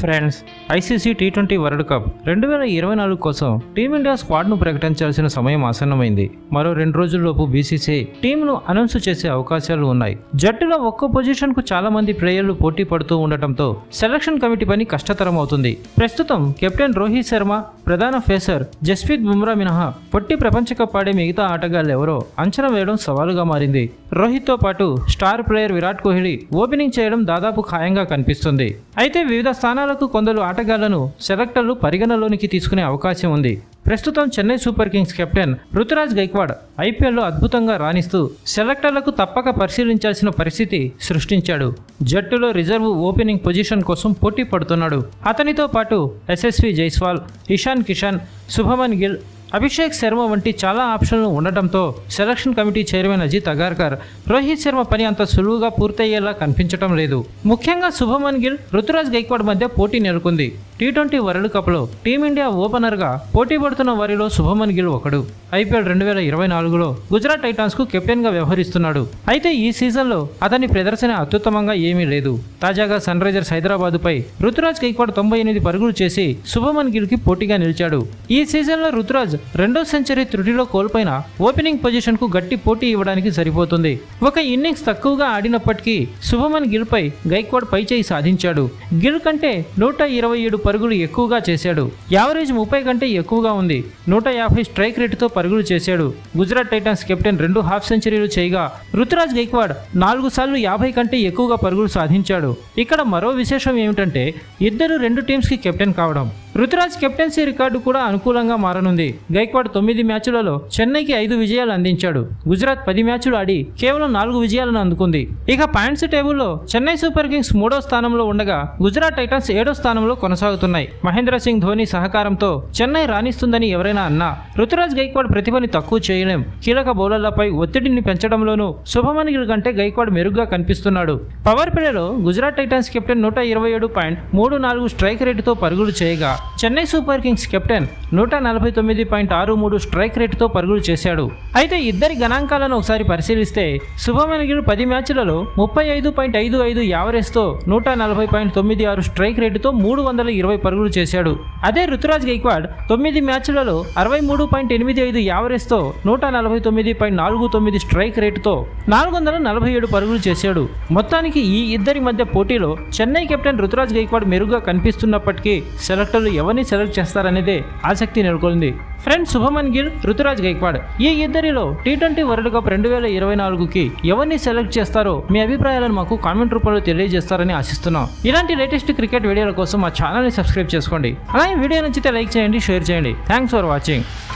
Friends ICC T twenty world cup రెండు వేల ఇరవై నాలుగు కోసం టీమిండియా స్క్వాడ్ను ప్రకటించాల్సిన సమయం ఆసన్నమైంది. మరో రెండు రోజుల్లోపు బీసీసీ టీంను అనౌన్స్ చేసే అవకాశాలు ఉన్నాయి. జట్టులో ఒక్కో పొజిషన్కు చాలా మంది ప్లేయర్లు పోటీ పడుతూ ఉండటంతో సెలక్షన్ కమిటీ పని కష్టతరం అవుతుంది ప్రస్తుతం కెప్టెన్ రోహిత్ శర్మ ప్రధాన ఫేసర్ జస్ప్రీత్ బుమ్రా మినహా పొట్టి ప్రపంచ కప్ ఆడే మిగతా ఆటగాళ్ళు ఎవరో అంచనా వేయడం సవాలుగా మారింది. రోహిత్తో పాటు star player Virat Kohli opening చేయడం దాదాపు ఖాయంగా కనిపిస్తుంది. అయితే వివిధ స్థానాలకు కొందరు ఆటగాళ్ళను సెలెక్టర్లు పరిగణలోనికి తీసుకునే అవకాశం ఉంది. ప్రస్తుతం Chennai Super Kings captain Ruturaj Gaikwad ఐపీఎల్లో అద్భుతంగా రాణిస్తూ సెలెక్టర్లకు తప్పక పరిశీలించాల్సిన పరిస్థితి సృష్టించాడు. జట్టులో రిజర్వ్ ఓపెనింగ్ పొజిషన్ కోసం పోటీ పడుతున్నాడు. అతనితో పాటు ఎస్ఎస్వి జైస్వాల్ ఇషాన్ కిషాన్ శుభమన్ గిల్ అభిషేక్ శర్మ వంటి చాలా ఆప్షన్లు ఉండటంతో selection committee chairman Ajit Agarkar Rohit Sharma పని అంత సులువుగా పూర్తయ్యేలా కనిపించడం లేదు. ముఖ్యంగా శుభమన్ గిల్ రుతురాజ్ గైక్వాడ్ మధ్య పోటీ నెలకొంది. టీ ట్వంటీ వరల్డ్ కప్లో టీమిండియా ఓపెనర్గా పోటీ పడుతున్న వారిలో శుభమన్ గిల్ ఒకడు. ఐపీఎల్ రెండు వేల ఇరవై నాలుగులో గుజరాత్ టైటాన్స్కు కెప్టెన్గా వ్యవహరిస్తున్నాడు. అయితే ఈ సీజన్లో అతని ప్రదర్శన అత్యుత్తమంగా ఏమీ లేదు. తాజాగా సన్ రైజర్స్ హైదరాబాదుపై రుతురాజ్ గైక్వాడ్ తొంభై ఎనిమిది పరుగులు చేసి శుభమన్ గిల్కి పోటీగా నిలిచాడు. ఈ సీజన్లో రుతురాజ్ రెండో సెంచరీ త్రుటిలో కోల్పోయిన ఓపెనింగ్ పొజిషన్కు గట్టి పోటీ ఇవ్వడానికి సరిపోతుంది. ఒక ఇన్నింగ్స్ తక్కువగా ఆడినప్పటికీ శుభమన్ గిల్పై గైక్వాడ్ పైచేయి సాధించాడు. గిల్ కంటే నూట ఇరవై ఏడు పరుగులు ఎక్కువగా చేశాడు. యావరేజ్ ముప్పై కంటే ఎక్కువగా ఉంది. నూట యాభై స్ట్రైక్ రేటుతో పరుగులు చేశాడు. గుజరాత్ టైటాన్స్ కెప్టెన్ రెండు హాఫ్ సెంచరీలు చేయగా రుతురాజ్ గైక్వాడ్ నాలుగు సార్లు యాభై కంటే ఎక్కువగా పరుగులు సాధించాడు. ఇక్కడ మరో విశేషం ఏమిటంటే ఇద్దరు రెండు టీమ్స్కి కెప్టెన్ కావడం. రుతురాజ్ కెప్టెన్సీ రికార్డు కూడా అనుకూలంగా మారనుంది. గైక్వాడ్ తొమ్మిది మ్యాచ్లలో చెన్నైకి ఐదు విజయాలు అందించాడు. గుజరాత్ పది మ్యాచ్లు ఆడి కేవలం నాలుగు విజయాలను అందుకుంది. ఇక పాయింట్స్ టేబుల్లో చెన్నై సూపర్ కింగ్స్ మూడో స్థానంలో ఉండగా గుజరాత్ టైటన్స్ ఏడో స్థానంలో కొనసాగుతున్నాయి. మహేంద్ర సింగ్ ధోని సహకారంతో చెన్నై రాణిస్తుందని ఎవరైనా అన్నా రుతురాజ్ గైక్వాడ్ ప్రతిభని తక్కువ చేయలేం. కీలక బౌలర్లపై ఒత్తిడిని పెంచడంలోనూ శుభమన్ గిల్ కంటే గైక్వాడ్ మెరుగ్గా కనిపిస్తున్నాడు. పవర్ ప్లేలో గుజరాత్ టైటన్స్ కెప్టెన్ నూట ఇరవై ఏడు పాయింట్ మూడు నాలుగు స్ట్రైక్ రేటుతో పరుగులు చేయగా చెన్నై సూపర్ కింగ్స్ కెప్టెన్ నూట నలభై తొమ్మిది పాయింట్ ఆరు మూడు స్ట్రైక్ రేటుతో పరుగులు చేశాడు. అయితే ఇద్దరి గణాంకాలను ఒకసారి పరిశీలిస్తే శుభమన్ గిల్ పది మ్యాచ్లలో ముప్పై ఐదు పాయింట్ ఐదు ఐదు యావరేజ్తో నూట నలభై పాయింట్ తొమ్మిది ఆరు స్ట్రైక్ రేటుతో మూడు వందల ఇరవై పరుగులు చేశాడు. అదే రుతురాజ్ గైక్వాడ్ తొమ్మిది మ్యాచ్లలో అరవై మూడు పాయింట్ ఎనిమిది ఐదు యావరేజ్తో నూట నలభై తొమ్మిది పాయింట్ నాలుగు తొమ్మిది స్ట్రైక్ రేటుతో నాలుగు వందల నలభై ఏడు పరుగులు చేశాడు. మొత్తానికి ఈ ఇద్దరి మధ్య పోటీలో చెన్నై కెప్టెన్ రుతురాజ్ గైక్వాడ్ మెరుగ్గా కనిపిస్తున్నప్పటికీ సెలెక్టర్లు ఎవరిని సెలెక్ట్ చేస్తారనేదే ఆసక్తి నెలకొంది. ఫ్రెండ్స్ శుభమన్ గిల్ రుతురాజ్ గైక్వాడ్. ఈ ఇద్దరిలో టీ ట్వంటీ వరల్డ్ కప్ రెండు వేల ఇరవై నాలుగుకి ఎవరిని సెలెక్ట్ చేస్తారో మీ అభిప్రాయాలను మాకు కామెంట్ రూపంలో తెలియజేస్తారని ఆశిస్తున్నాం. ఇలాంటి లేటెస్ట్ క్రికెట్ వీడియోల కోసం మా ఛానల్ని సబ్స్క్రైబ్ చేసుకోండి. అలాగే వీడియో నచ్చితే లైక్ చేయండి షేర్ చేయండి. Thanks for watching.